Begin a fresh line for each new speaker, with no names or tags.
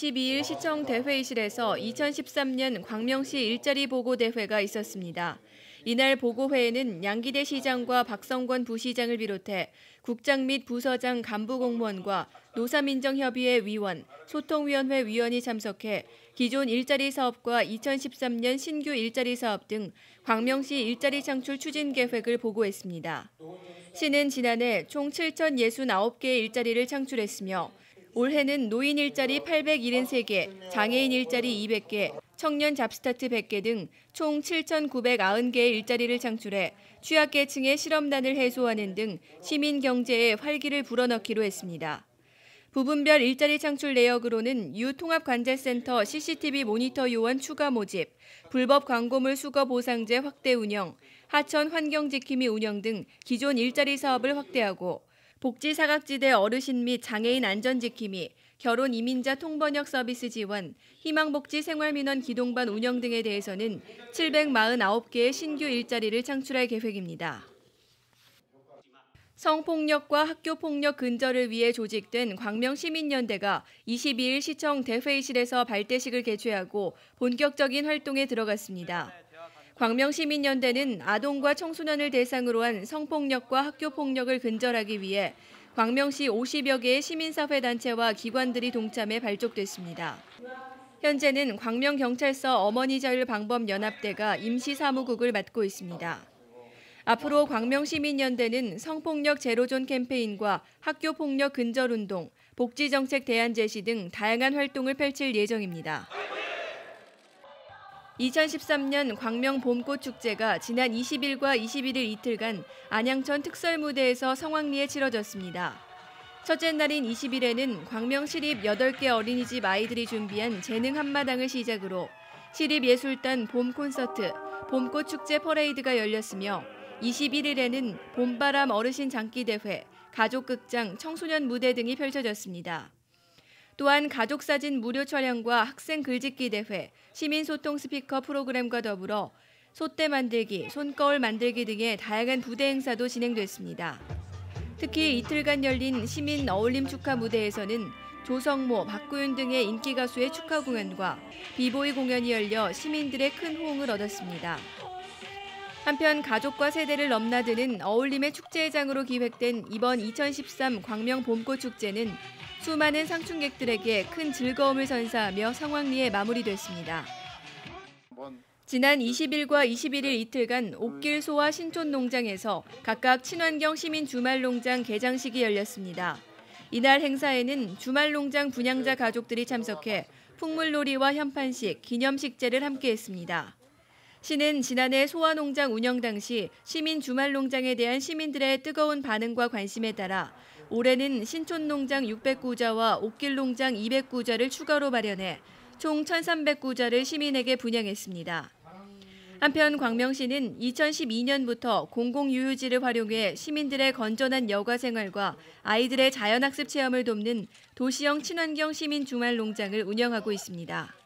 12일 시청 대회의실에서 2013년 광명시 일자리 보고 대회가 있었습니다. 이날 보고회에는 양기대 시장과 박성권 부시장을 비롯해 국장 및 부서장 간부 공무원과 노사민정협의회 위원, 소통위원회 위원이 참석해 기존 일자리 사업과 2013년 신규 일자리 사업 등 광명시 일자리 창출 추진 계획을 보고했습니다. 시는 지난해 총 7,069개의 일자리를 창출했으며 올해는 노인 일자리 873개, 장애인 일자리 200개, 청년 잡스타트 100개 등 총 7,990개의 일자리를 창출해 취약계층의 실업난을 해소하는 등 시민 경제에 활기를 불어넣기로 했습니다. 부분별 일자리 창출 내역으로는 유통합관제센터 CCTV 모니터 요원 추가 모집, 불법 광고물 수거 보상제 확대 운영, 하천 환경지킴이 운영 등 기존 일자리 사업을 확대하고 복지 사각지대 어르신 및 장애인 안전지킴이, 결혼 이민자 통번역 서비스 지원, 희망복지 생활민원 기동반 운영 등에 대해서는 749개의 신규 일자리를 창출할 계획입니다. 성폭력과 학교폭력 근절을 위해 조직된 광명시민연대가 22일 시청 대회의실에서 발대식을 개최하고 본격적인 활동에 들어갔습니다. 광명시민연대는 아동과 청소년을 대상으로 한 성폭력과 학교폭력을 근절하기 위해 광명시 50여 개의 시민사회단체와 기관들이 동참해 발족됐습니다. 현재는 광명경찰서 어머니자율방법연합대가 임시사무국을 맡고 있습니다. 앞으로 광명시민연대는 성폭력 제로존 캠페인과 학교폭력 근절운동, 복지정책 대안 제시 등 다양한 활동을 펼칠 예정입니다. 2013년 광명 봄꽃 축제가 지난 20일과 21일 이틀간 안양천 특설무대에서 성황리에 치러졌습니다. 첫째 날인 20일에는 광명 시립 8개 어린이집 아이들이 준비한 재능 한마당을 시작으로 시립예술단 봄 콘서트, 봄꽃 축제 퍼레이드가 열렸으며 21일에는 봄바람 어르신 장기대회, 가족극장, 청소년 무대 등이 펼쳐졌습니다. 또한 가족사진 무료 촬영과 학생 글짓기 대회, 시민소통 스피커 프로그램과 더불어 솥대 만들기, 손거울 만들기 등의 다양한 부대 행사도 진행됐습니다. 특히 이틀간 열린 시민 어울림 축하 무대에서는 조성모, 박구윤 등의 인기 가수의 축하 공연과 비보이 공연이 열려 시민들의 큰 호응을 얻었습니다. 한편 가족과 세대를 넘나드는 어울림의 축제장으로 기획된 이번 2013 광명 봄꽃 축제는 수많은 상춘객들에게 큰 즐거움을 선사하며 성황리에 마무리됐습니다. 지난 20일과 21일 이틀간 옥길 소와 신촌 농장에서 각각 친환경 시민 주말 농장 개장식이 열렸습니다. 이날 행사에는 주말 농장 분양자 가족들이 참석해 풍물놀이와 현판식, 기념식제를 함께했습니다. 시는 지난해 소화농장 운영 당시 시민 주말 농장에 대한 시민들의 뜨거운 반응과 관심에 따라 올해는 신촌농장 600구자와 옥길농장 200구자를 추가로 마련해 총 1,300구자를 시민에게 분양했습니다. 한편 광명시는 2012년부터 공공유휴지를 활용해 시민들의 건전한 여가 생활과 아이들의 자연학습 체험을 돕는 도시형 친환경 시민 주말 농장을 운영하고 있습니다.